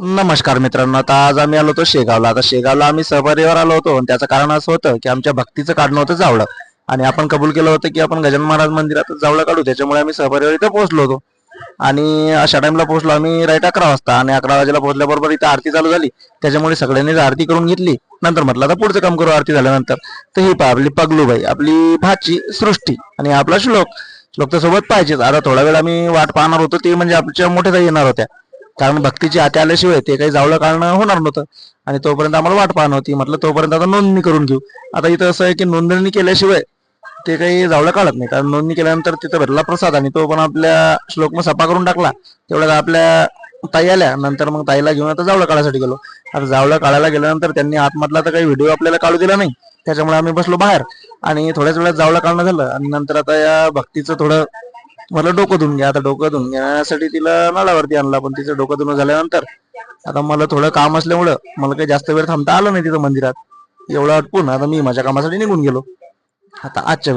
नमस्कार मित्रांनो आता आज आम्ही आलो होतो शेगावला. आता शेगावला आम्ही सहपरिवार आलो होतो आणि त्याचं कारण असं होतं की आमच्या भक्तीचं काढणं होतं जावळं. आणि आपण कबूल केलं होतं की आपण गजानन महाराज मंदिरात जावळं काढू. त्याच्यामुळे आम्ही सहपरिवार इथं पोहोचलो होतो. आणि अशा टाइमला पोहोचलो आम्ही राईट अकरा वाजता आणि अकरा वाजेला पोहोचल्याबरोबर इथं आरती चालू झाली. त्याच्यामुळे सगळ्यांनीच आरती करून घेतली. नंतर म्हटलं आता पुढचं काम करू आरती झाल्यानंतर. तर ही पहा आपली पगलूबाई आपली भाची सृष्टी आणि आपला श्लोक. श्लोक तर सोबत पाहिजेच. आता थोडा वेळ आम्ही वाट पाहणार होतो ते म्हणजे आमच्या मोठ्या येणार होत्या. कारण भक्तीची हाती आल्याशिवाय ते काही जावळं काढणं होणार नव्हतं. आणि तोपर्यंत आम्हाला वाट पाहणं होती म्हटलं तोपर्यंत आता नोंदणी करून घेऊ. आता इथं असं आहे की नोंदणी केल्याशिवाय ते काही जावळं काढत नाही. कारण नोंदणी केल्यानंतर तिथं भेटला प्रसाद आणि तो पण आपल्या श्लोक मग सफा करून टाकला. तेवढ्यात आपल्या ताई आल्या. नंतर मग ताईला घेऊन आता जावळं काढायसाठी गेलो. आता जावळं काढायला गेल्यानंतर त्यांनी आतमधला तर काही व्हिडिओ आपल्याला काढू दिला नाही. त्याच्यामुळे आम्ही बसलो बाहेर. आणि थोड्याच वेळात जावळं काढणं झालं. आणि नंतर आता या भक्तीचं थोडं मला डोकं धुवून घ्या. आता डोकं धुवून घेण्यासाठी तिला नळावरती आणला पण तिचं डोकं धुणं झाल्यानंतर. आता मला थोडं काम असल्यामुळं मला काही जास्त वेळ थांबता आलं नाही तिथं मंदिरात. एवढं अटकून आता मी माझ्या कामासाठी निघून गेलो. आता आजच्या